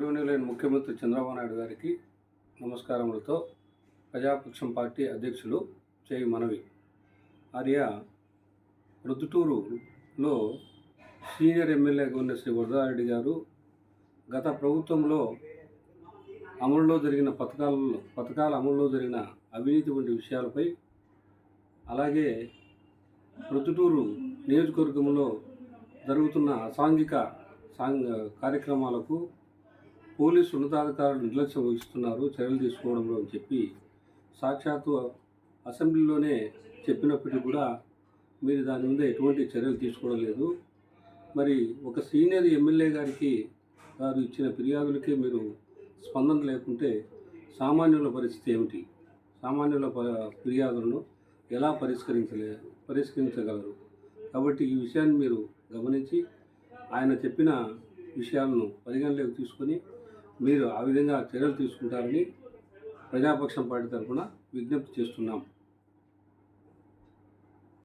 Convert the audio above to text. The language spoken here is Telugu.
లేని ముఖ్యమంత్రి చంద్రబాబు నాయుడు గారికి నమస్కారములతో ప్రజాపక్షం పార్టీ అధ్యక్షులు చేయి మనవి. ఆర్య ప్రొద్దుటూరులో సీనియర్ ఎమ్మెల్యేగా ఉన్న శ్రీ వరదారెడ్డి గారు గత ప్రభుత్వంలో అమలులో జరిగిన పథకాలలో పథకాల అమలులో జరిగిన అవినీతి వంటి విషయాలపై అలాగే ప్రొద్దుటూరు నియోజకవర్గంలో జరుగుతున్న అసాంఘిక సాంఘ కార్యక్రమాలకు పోలీసు ఉన్నతాధికారులు నిర్లక్ష్యం వహిస్తున్నారు చర్యలు తీసుకోవడంలో అని చెప్పి సాక్షాత్తు అసెంబ్లీలోనే చెప్పినప్పటికీ కూడా మీరు దాని మీద ఎటువంటి చర్యలు తీసుకోవడం లేదు. మరి ఒక సీనియర్ ఎమ్మెల్యే గారికి వారు ఇచ్చిన ఫిర్యాదులకే మీరు స్పందన లేకుంటే సామాన్యుల పరిస్థితి ఏమిటి? సామాన్యుల ప- ఫిర్యాదులను ఎలా పరిష్కరించలే పరిష్కరించగలరు? కాబట్టి ఈ విషయాన్ని మీరు గమనించి ఆయన చెప్పిన విషయాలను పరిగణలోకి తీసుకొని మీరు ఆ విధంగా చర్యలు తీసుకుంటారని ప్రజాపక్షం పార్టీ తరఫున విజ్ఞప్తి చేస్తున్నాం.